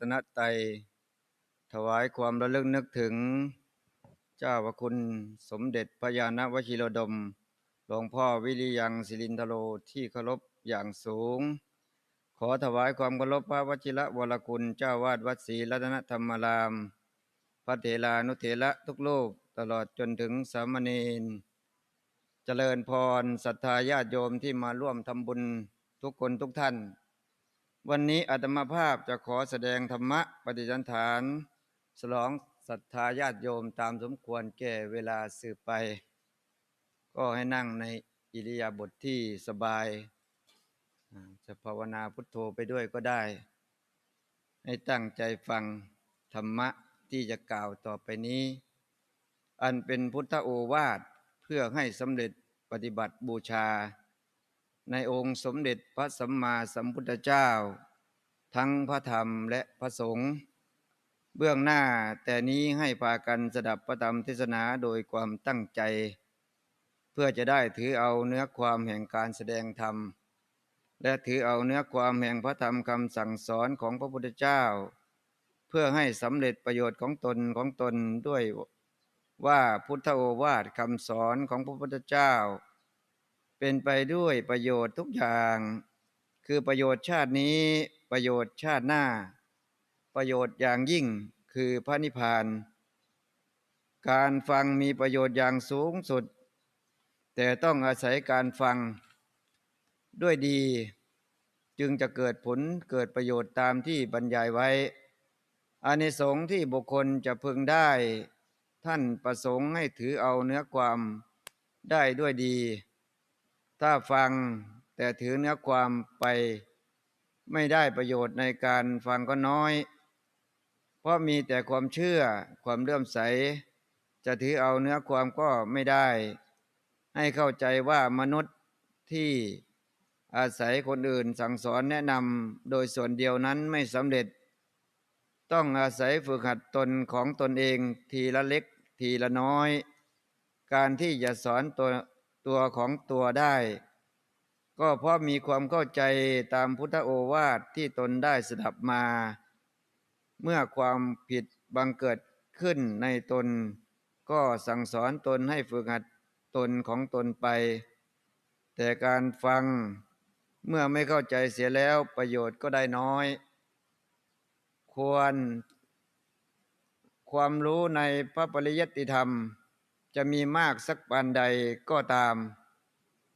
ตนตยถวายความระลึกนึกถึง เจ้าพระคุณสมเด็จพระยาณวชิรดม หลวงพ่อวิริยังศิรินทโรที่เคารพอย่างสูง ขอถวายความเคารพพระวชิระวรคุณเจ้าวาดวัดศรีรัตนธรรมราม พระเถรานุเถระทุกโลกตลอดจนถึงสามเณรเจริญพรศรัทธาญาติโยมที่มาร่วมทำบุญทุกคนทุกท่าน วันนี้อาตมาภาพจะขอแสดงธรรมะปฏิสันฐานฉลองศรัทธาญาติโยมตามสมควรแก่เวลาสืบไป ก็ให้นั่งในอิริยาบถทที่สบาย จะภาวนาพุทโธไปด้วยก็ได้ ให้ตั้งใจฟังธรรมะที่จะกล่าวต่อไปนี้ อันเป็นพุทธโอวาทเพื่อให้สำเร็จปฏิบัติบูชา ในองค์สมเด็จพระสัมมาสัมพุทธเจ้า ทั้งพระธรรมและพระสงฆ์เบื้องหน้าแต่นี้ให้พากันสดับพระธรรมเทศนาโดยความตั้งใจ เพื่อจะได้ถือเอาเนื้อความแห่งการแสดงธรรม และถือเอาเนื้อความแห่งพระธรรมคำสั่งสอนของพระพุทธเจ้า เพื่อให้สำเร็จประโยชน์ของตนของตนด้วยว่าพุทธโอวาทคำสอนของพระพุทธเจ้า เป็นไปด้วยประโยชน์ทุกอย่าง คือประโยชน์ชาตินี้ประโยชน์ชาติหน้า ประโยชน์อย่างยิ่งคือพระนิพพาน การฟังมีประโยชน์อย่างสูงสุด แต่ต้องอาศัยการฟังด้วยดี จึงจะเกิดผลเกิดประโยชน์ตามที่บรรยายไว้อานิสงส์ที่บุคคลจะพึงได้ ท่านประสงค์ให้ถือเอาเนื้อความได้ด้วยดี ถ้าฟังแต่ถือเนื้อความไปไม่ได้ประโยชน์ในการฟังก็น้อย เพราะมีแต่ความเชื่อความเลื่อมใส จะถือเอาเนื้อความก็ไม่ได้ ให้เข้าใจว่ามนุษย์ที่อาศัยคนอื่นสั่งสอนแนะนำโดยส่วนเดียวนั้นไม่สำเร็จ ต้องอาศัยฝึกหัดตนของตนเองทีละเล็กทีละน้อย การที่จะสอนตัว ตัวของตัวได้ ก็เพราะมีความเข้าใจตามพุทธโอวาทที่ตนได้สดับมา เมื่อความผิดบังเกิดขึ้นในตน ก็สั่งสอนตนให้ฝึกหัดตนของตนไป แต่การฟังเมื่อไม่เข้าใจเสียแล้วประโยชน์ก็ได้น้อย ควร ความรู้ในพระปริยัติธรรม จะมีมากสักปานใดก็ตาม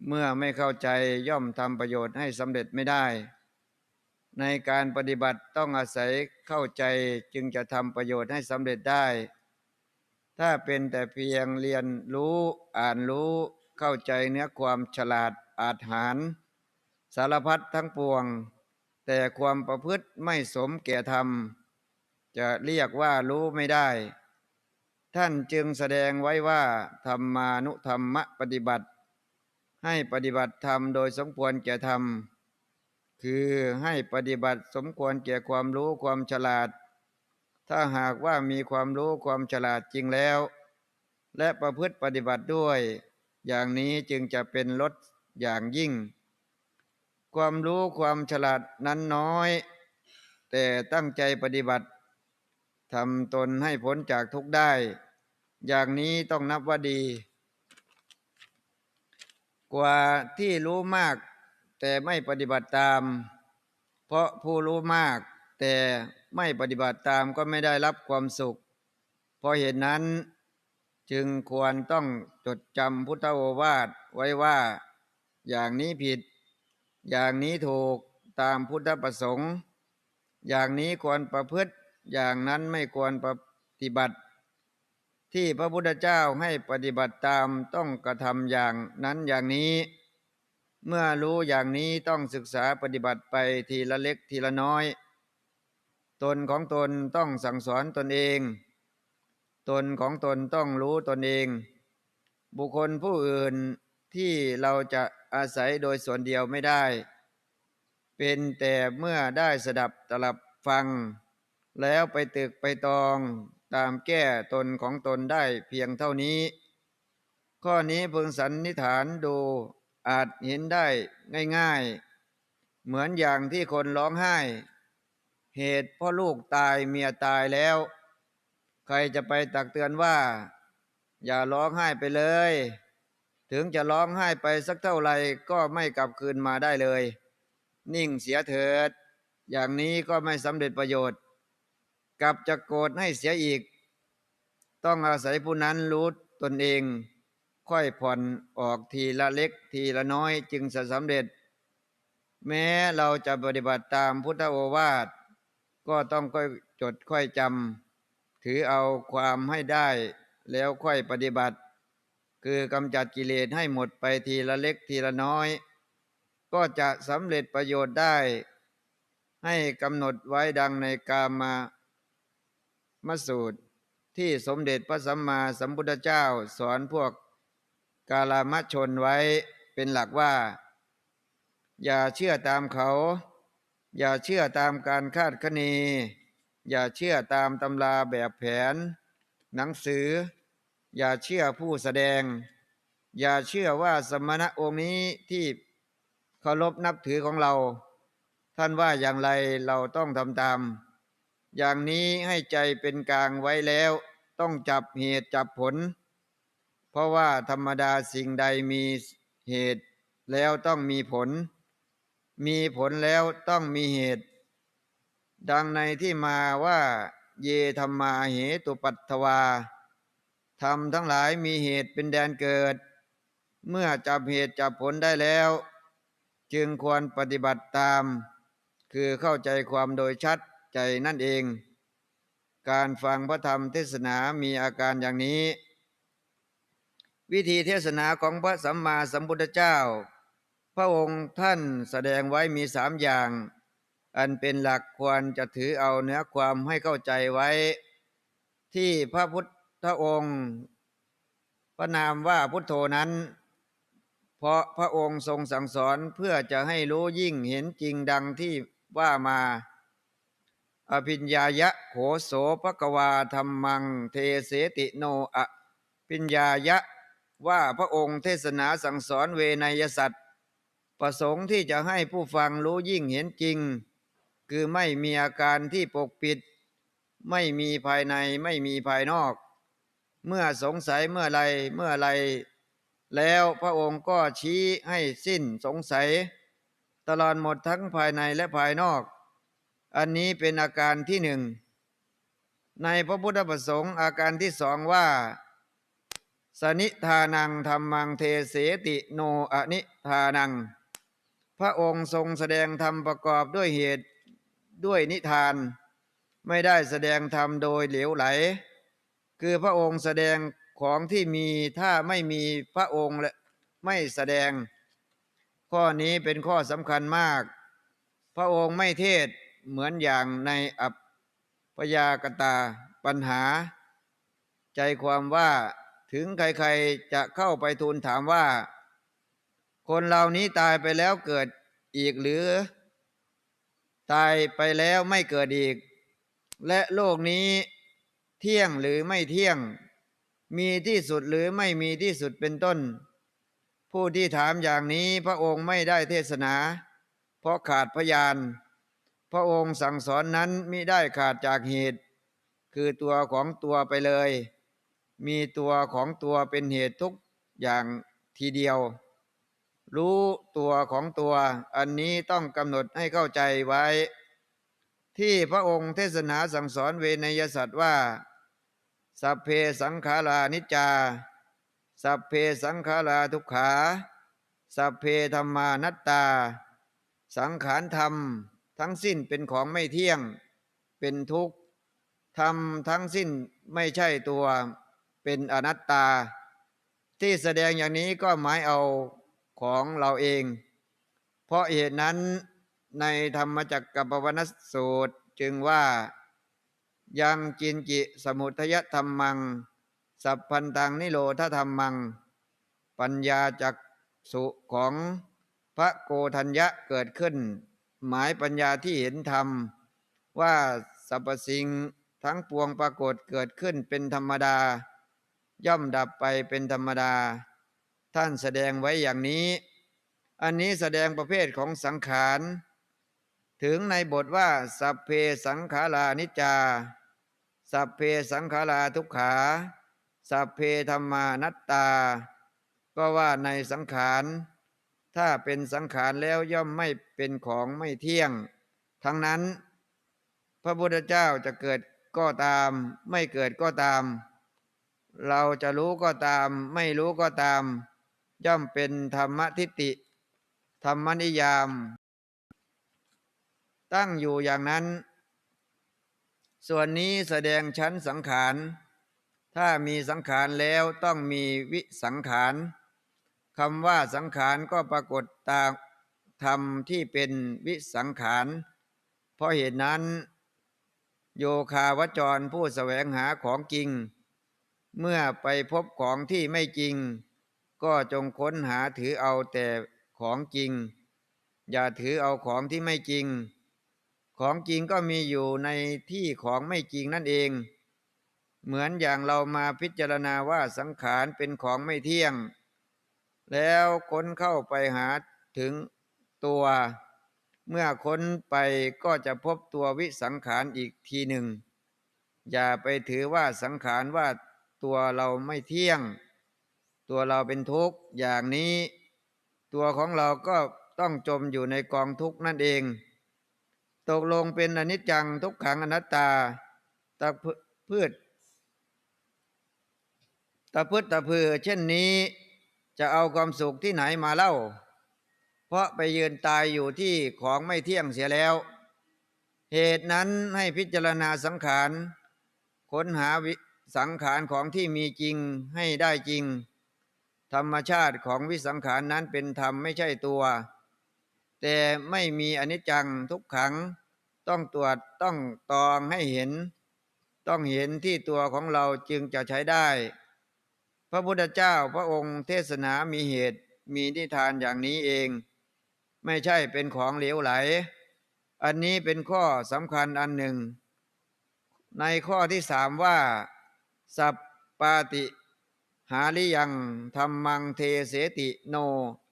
เมื่อไม่เข้าใจย่อมทำประโยชน์ให้สำเร็จไม่ได้ ในการปฏิบัติต้องอาศัยเข้าใจจึงจะทำประโยชน์ให้สำเร็จได้ ถ้าเป็นแต่เพียงเรียนรู้อ่านรู้เข้าใจเนื้อความฉลาดอาจหาร สารพัดทั้งปวง แต่ความประพฤติไม่สมแก่ธรรม จะเรียกว่ารู้ไม่ได้ ท่านจึงแสดงไว้ว่า ธรรมานุธรรมะปฏิบัติ ให้ปฏิบัติธรรมโดยสมควรแก่ธรรม คือให้ปฏิบัติสมควรแก่ความรู้ความฉลาด ถ้าหากว่ามีความรู้ความฉลาดจริงแล้ว และประพฤติปฏิบัติด้วย อย่างนี้จึงจะเป็นลดอย่างยิ่ง ความรู้ความฉลาดนั้นน้อย แต่ตั้งใจปฏิบัติ ทำตนให้พ้นจากทุกข์ได้ อย่างนี้ต้องนับว่าดี กว่าที่รู้มากแต่ไม่ปฏิบัติตาม เพราะผู้รู้มากแต่ไม่ปฏิบัติตามก็ไม่ได้รับความสุข เพราะเหตุนั้นจึงควรต้องจดจำพุทธโอวาทไว้ว่า อย่างนี้ผิด อย่างนี้ถูกตามพุทธประสงค์ อย่างนี้ควรประพฤติ อย่างนั้นไม่ควรปฏิบัติ ที่พระพุทธเจ้าให้ปฏิบัติตามต้องกระทำอย่างนั้นอย่างนี้ เมื่อรู้อย่างนี้ต้องศึกษาปฏิบัติไปทีละเล็กทีละน้อย ตนของตนต้องสั่งสอนตนเอง ตนของตนต้องรู้ตนเอง บุคคลผู้อื่นที่เราจะอาศัยโดยส่วนเดียวไม่ได้ เป็นแต่เมื่อได้สดับตลับฟัง แล้วไปตึกไปตองตามแก้ตนของตนได้เพียงเท่านี้ ข้อนี้พึงสันนิฐานดูอาจเห็นได้ง่ายๆ เหมือนอย่างที่คนร้องไห้ เหตุพราะลูกตายเมียตายแล้ว ใครจะไปตักเตือนว่า อย่าร้องไห้ไปเลย ถึงจะร้องไห้ไปสักเท่าไหร่ก็ไม่กลับคืนมาได้เลย นิ่งเสียเถิด อย่างนี้ก็ไม่สำเร็จประโยชน์ กลับจะโกรธให้เสียอีก ต้องอาศัยผู้นั้นรู้ตนเอง ค่อยผ่อนออกทีละเล็กทีละน้อยจึงจะสำเร็จ แม้เราจะปฏิบัติตามพุทธโอวาท ก็ต้องค่อยจดค่อยจำถือเอาความให้ได้แล้วค่อยปฏิบัติ คือกำจัดกิเลสให้หมดไปทีละเล็กทีละน้อย ก็จะสำเร็จประโยชน์ได้ ให้กำหนดไว้ดังในกามา มาสูตรที่สมเด็จพระสัมมาสัมพุทธเจ้าสอนพวกกาลามชนไว้เป็นหลักว่า อย่าเชื่อตามเขา อย่าเชื่อตามการคาดคะเน อย่าเชื่อตามตำราแบบแผน หนังสือ อย่าเชื่อผู้แสดง อย่าเชื่อว่าสมณะองค์นี้ที่เคารพนับถือของเรา ท่านว่าอย่างไรเราต้องทำตาม อย่างนี้ให้ใจเป็นกลางไว้แล้ว ต้องจับเหตุจับผล เพราะว่าธรรมดาสิ่งใดมีเหตุแล้วต้องมีผล มีผลแล้วต้องมีเหตุ ดังในที่มาว่า เยธรรมาเหตุปัตถวาธรรมทั้งหลายมีเหตุเป็นแดนเกิด เมื่อจับเหตุจับผลได้แล้ว จึงควรปฏิบัติตาม คือเข้าใจความโดยชัด ใจนั่นเอง การฟังพระธรรมเทศนามีอาการอย่างนี้ วิธีเทศนาของพระสัมมาสัมพุทธเจ้า พระองค์ท่านแสดงไว้มีสามอย่าง อันเป็นหลักควรจะถือเอาเนื้อความให้เข้าใจไว้ ที่พระพุทธองค์พระนามว่าพุทโธนั้นเพราะพระองค์ทรงสั่งสอนเพื่อจะให้รู้ยิ่งเห็นจริงดังที่ว่ามา อภิญญายะโขโสภกวาธรรมัง เทเสติโนอะปิญญายะว่าพระองค์เทศนาสั่งสอนเวนยสัตว์ ประสงค์ที่จะให้ผู้ฟังรู้ยิ่งเห็นจริง คือไม่มีอาการที่ปกปิด ไม่มีภายในไม่มีภายนอก เมื่อสงสัยเมื่อไรเมื่อไรแล้วพระองค์ก็ชี้ให้สิ้นสงสัย ตลอดหมดทั้งภายในและภายนอก อันนี้เป็นอาการที่หนึ่ง ในพระพุทธประสงค์อาการที่สองว่า สนิทานังธรรมังเทเสติโนอนิทานัง พระองค์ทรงแสดงธรรมประกอบด้วยเหตุด้วยนิทาน ไม่ได้แสดงธรรมโดยเหลวไหล คือพระองค์แสดงของที่มีถ้าไม่มีพระองค์และไม่แสดง ข้อนี้เป็นข้อสำคัญมาก พระองค์ไม่เทศ เหมือนอย่างในอัปพยากตาปัญหา ใจความว่าถึงใครๆจะเข้าไปทูลถามว่า คนเหล่านี้ตายไปแล้วเกิดอีกหรือ ตายไปแล้วไม่เกิดอีก และโลกนี้เที่ยงหรือไม่เที่ยง มีที่สุดหรือไม่มีที่สุดเป็นต้น ผู้ที่ถามอย่างนี้พระองค์ไม่ได้เทศนา เพราะขาดพยาน พระองค์สั่งสอนนั้นมิได้ขาดจากเหตุ คือตัวของตัวไปเลย มีตัวของตัวเป็นเหตุทุกอย่างทีเดียว รู้ตัวของตัว อันนี้ต้องกำหนดให้เข้าใจไว้ ที่พระองค์เทศนาสั่งสอนเวนยสัตว์ว่า สัพเพสังขารานิจจา สัพเพสังขาราทุกขา สัพเพธรรมานัตตา สังขารธรรม ทั้งสิ้นเป็นของไม่เที่ยง เป็นทุกข์ธรรมทั้งสิ้นไม่ใช่ตัวเป็นอนัตตา ที่แสดงอย่างนี้ก็หมายเอาของเราเอง เพราะเหตุนั้นในธรรมจักรกับปวนสูตรจึงว่ายังจินจิสมุทยธรรมัง สัพพันตังนิโรธธรรมัง ปัญญาจักสุของพระโกธัญญะเกิดขึ้น หมายปัญญาที่เห็นธรรม ว่าสรรพสิ่งทั้งปวงปรากฏเกิดขึ้นเป็นธรรมดา ย่อมดับไปเป็นธรรมดา ท่านแสดงไว้อย่างนี้ อันนี้แสดงประเภทของสังขาร ถึงในบทว่า สัพเพสังขารานิจจา สัพเพสังขาราทุกขา สัพเพธรรมานัตตา ก็ว่าในสังขาร ถ้าเป็นสังขารแล้วย่อมไม่เป็นของไม่เที่ยง ทั้งนั้น พระพุทธเจ้าจะเกิดก็ตาม ไม่เกิดก็ตาม เราจะรู้ก็ตาม ไม่รู้ก็ตาม ย่อมเป็นธรรมทิฏฐิธรรมนิยาม ตั้งอยู่อย่างนั้น ส่วนนี้แสดงชั้นสังขาร ถ้ามีสังขารแล้วต้องมีวิสังขาร คำว่าสังขารก็ปรากฏตามธรรมที่เป็นวิสังขาร เพราะเหตุนั้น โยคาวจรผู้แสวงหาของจริง เมื่อไปพบของที่ไม่จริง ก็จงค้นหาถือเอาแต่ของจริง อย่าถือเอาของที่ไม่จริง ของจริงก็มีอยู่ในที่ของไม่จริงนั่นเอง เหมือนอย่างเรามาพิจารณาว่าสังขารเป็นของไม่เที่ยง แล้วค้นเข้าไปหาถึงตัว เมื่อค้นไปก็จะพบตัววิสังขารอีกทีหนึ่ง อย่าไปถือว่าสังขารว่าตัวเราไม่เที่ยง ตัวเราเป็นทุกข์อย่างนี้ ตัวของเราก็ต้องจมอยู่ในกองทุกข์นั่นเอง ตกลงเป็นอนิจจังทุกขังอนัตตาตะพืชตะพืชตะพือเช่นนี้ จะเอาความสุขที่ไหนมาเล่า เพราะไปยืนตายอยู่ที่ของไม่เที่ยงเสียแล้ว เหตุนั้นให้พิจารณาสังขารค้นหาวิสังขารของที่มีจริงให้ได้จริง ธรรมชาติของวิสังขารนั้นเป็นธรรมไม่ใช่ตัว แต่ไม่มีอนิจจังทุกขัง ต้องตรวจต้องตองให้เห็น ต้องเห็นที่ตัวของเราจึงจะใช้ได้ พระพุทธเจ้าพระองค์เทศนามีเหตุมีนิทานอย่างนี้เอง ไม่ใช่เป็นของเหลวไหล อันนี้เป็นข้อสำคัญอันหนึ่ง ในข้อที่สามว่า สัพปาติ หาลิยังธรรมังเทเสติโน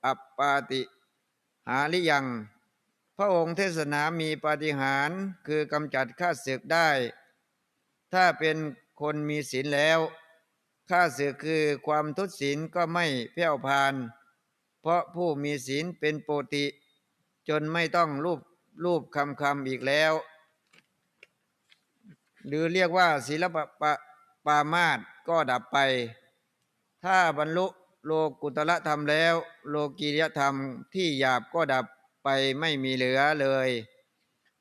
อัปปาติ หาลิยัง พระองค์เทศนามีปาฏิหาริย์คือกำจัดข้าศึกได้ ถ้าเป็นคนมีศีลแล้ว ข้าศึกคือความทุศีลก็ไม่แผ่วพาน เพราะผู้มีศีลเป็นโปติ จนไม่ต้องรูปรูปคำคำอีกแล้ว หรือเรียกว่าศีลปะปะปามาตก็ดับไป ถ้าบรรลุโลกุตละธรรมแล้ว โลกียธรรมที่หยาบก็ดับไปไม่มีเหลือเลย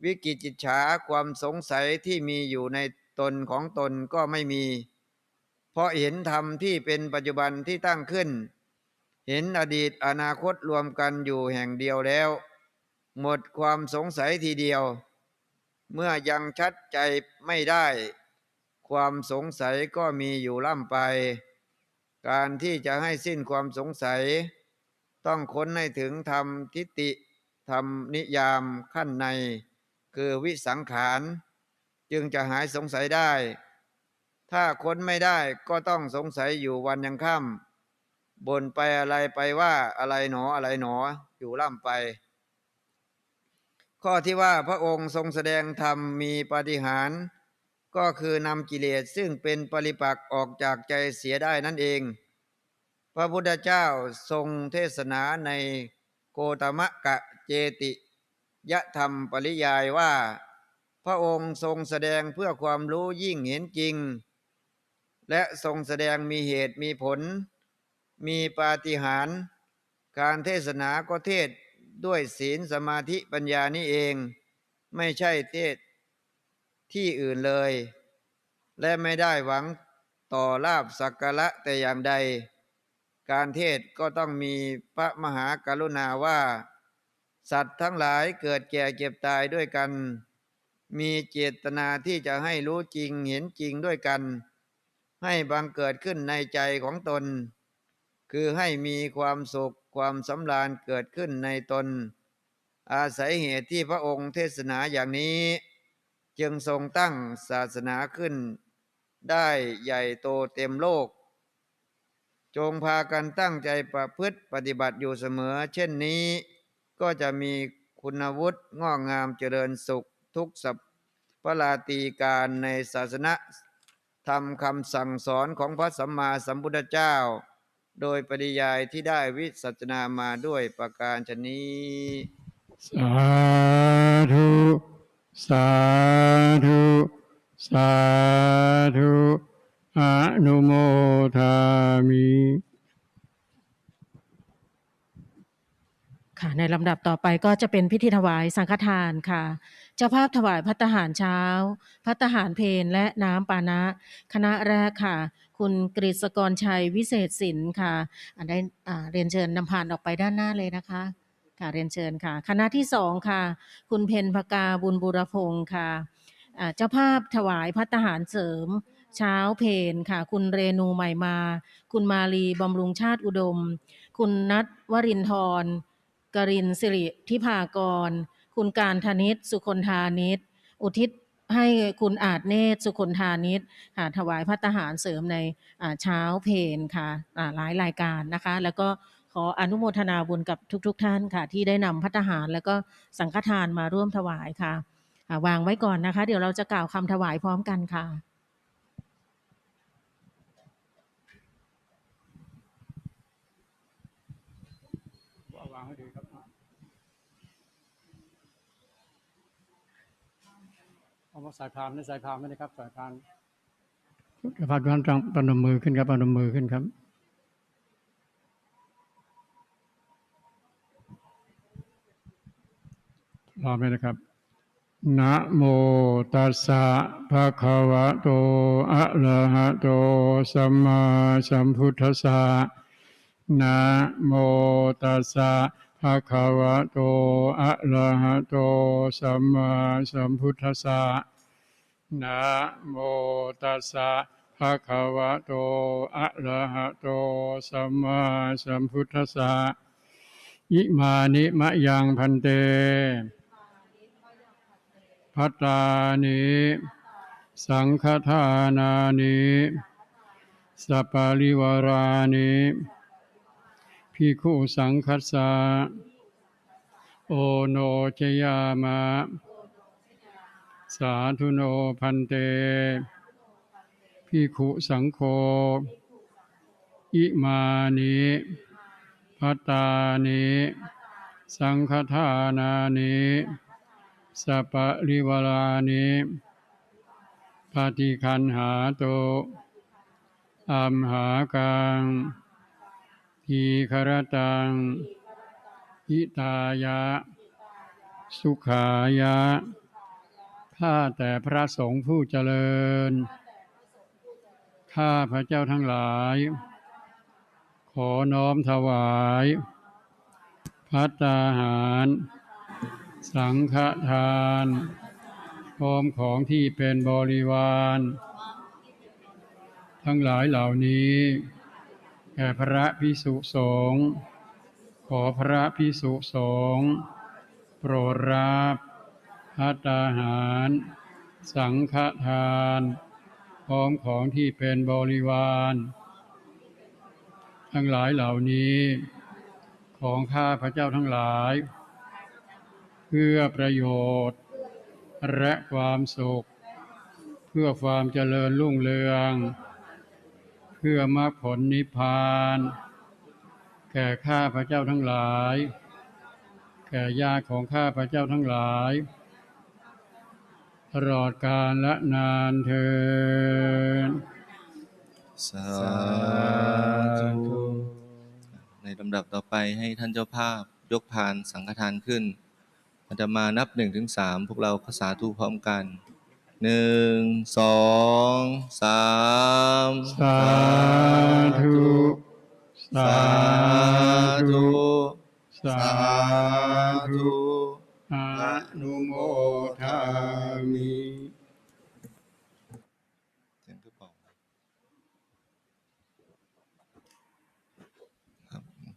วิกิจิจฉาความสงสัยที่มีอยู่ในตนของตนก็ไม่มี เพราะเห็นธรรมที่เป็นปัจจุบันที่ตั้งขึ้น เห็นอดีตอนาคตรวมกันอยู่แห่งเดียวแล้ว หมดความสงสัยทีเดียว เมื่อยังชัดใจไม่ได้ ความสงสัยก็มีอยู่ล่ำไป การที่จะให้สิ้นความสงสัย ต้องค้นให้ถึงธรรมทิฏฐิธรรมนิยามขั้นใน คือวิสังขาร จึงจะหายสงสัยได้ ถ้าค้นไม่ได้ก็ต้องสงสัยอยู่วันยังค่ำบ่นไปอะไรไปว่าอะไรหนออะไรหนออยู่ล่ำไป ข้อที่ว่าพระองค์ทรงแสดงธรรมมีปฏิหาร ก็คือนำกิเลสซึ่งเป็นปริปักออกจากใจเสียได้นั่นเอง พระพุทธเจ้าทรงเทศนาในโกตมะกะเจติยธรรมปริยายว่า พระองค์ทรงแสดงเพื่อความรู้ยิ่งเห็นจริง และทรงแสดงมีเหตุมีผล มีปาฏิหาริย์การเทศนาก็เทศด้วยศีลสมาธิปัญญานี่เอง ไม่ใช่เทศที่อื่นเลย และไม่ได้หวังต่อลาบสักการะแต่อย่างใด การเทศก็ต้องมีพระมหากรุณาว่า สัตว์ทั้งหลายเกิดแก่เก็บตายด้วยกัน มีเจตนาที่จะให้รู้จริงเห็นจริงด้วยกัน ให้บังเกิดขึ้นในใจของตน คือให้มีความสุขความสำราญเกิดขึ้นในตน อาศัยเหตุที่พระองค์เทศนาอย่างนี้ จึงทรงตั้งศาสนาขึ้น ได้ใหญ่โตเต็มโลก จงพากันตั้งใจประพฤติปฏิบัติอยู่เสมอ เช่นนี้ก็จะมีคุณวุฒิงอกงามเจริญสุขทุกสัพพลาตีการในศาสนา ธรรมคำสั่งสอนของพระสัมมาสัมพุทธเจ้า โดยปริยายที่ได้วิสัชนามาด้วยประการชนี้ สาธุ สาธุ สาธุอนุโมทามิ ค่ะในลำดับต่อไปก็จะเป็นพิธีถวายสังฆทานค่ะ เจ้าภาพถวายพัตหารเช้า พัตหารเพลและน้ำปานะ คณะแรกค่ะ คุณกฤษกรชัยวิเศษสินค่ะอันได้เรียนเชิญนำผ่านออกไปด้านหน้าเลยนะคะค่ะเรียนเชิญค่ะ คณะที่สองค่ะ คุณเพนพกาบุญบุรพงศ์ค่ะเจ้าภาพถวายพัตหารเสริม เช้าเพนค่ะ คุณเรนูใหม่มา คุณมาลีบำรุงชาติอุดม คุณนัทวรินทร์ กรินสิริทิพากร คุณการธนิตสุคนธานิต อุทิศให้คุณอาจเนตรสุคนธานิตค่ะถวายพัตตาหารเสริมในเช้าเพนค่ะหลายรายการนะคะ แล้วก็ขออนุโมทนาบุญกับทุกๆทท่านค่ะ ที่ได้นำพัตตาหารแล้วก็สังฆทานมาร่วมถวายค่ะ วางไว้ก่อนนะคะ เดี๋ยวเราจะกล่าวคำถวายพร้อมกันค่ะ วางให้ดีครับ เอามาสายพานไม่สายพานไม่ได้ครับ สายพานสายพานท่านต้องปนมือขึ้นครับปนมมือขึ้นครับ พร้อมเลยนะครับนะโมตัสสะภะคะวะโต อะระหะโต สัมมาสัมพุทธัสสะนะโมตัสสะ ภะคะวะโต อะระหะโต สัมมาสัมพุทธัสสะ นะโมตัสสะภะคะวะโต อะระหะโต สัมมาสัมพุทธัสสะอิมานิมะยังพันเต พัตตานิ สังฆทานานิ สัปปะริวารานิ พิคุสังคัสสะโอโนชยามะ สาธุโนพันเตพิคุสังโฆอิมานิพัตตานิสังฆทานานิสัปริวารานิปฏิคันหาโตอัมหากัง ทีครตังหิตายะ สุขายะ ข้าแต่พระสงฆ์ผู้เจริญ ข้าพระเจ้าทั้งหลาย ขอน้อมถวาย พัตตาหาร สังฆทาน พร้อมของที่เป็นบริวาร ทั้งหลายเหล่านี้ แก่พระพิสุสงฆ์ขอพระพิสุสงฆ์โปรดรับพัตตาหาร สังฆทานพร้อมของที่เป็นบริวาร ทั้งหลายเหล่านี้ ของข้าพระเจ้าทั้งหลาย เพื่อประโยชน์ และความสุข เพื่อความเจริญรุ่งเรือง พื่อมรรคผลนิพพาน แก่ข้าพระเจ้าทั้งหลาย แก่ญาติของข้าพระเจ้าทั้งหลายตลอดกาลและนานเทินสาธุในลำดับต่อไปให้ท่านเจ้าภาพยกพานสังฆทานขึ้นอาตมานับหนึ่งถึงสามพวกเราก็สาธุพร้อมกัน หนึ่งสองสามสาธุสาสาธุธุสาสาธุธุอนุโมทามิเสียงกระเป๋าครับ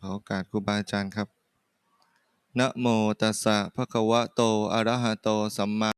ขอโอกาสครูบาอาจารย์ครับ นะโมตัสสะภะคะวะโต อะระหะโต สัมมา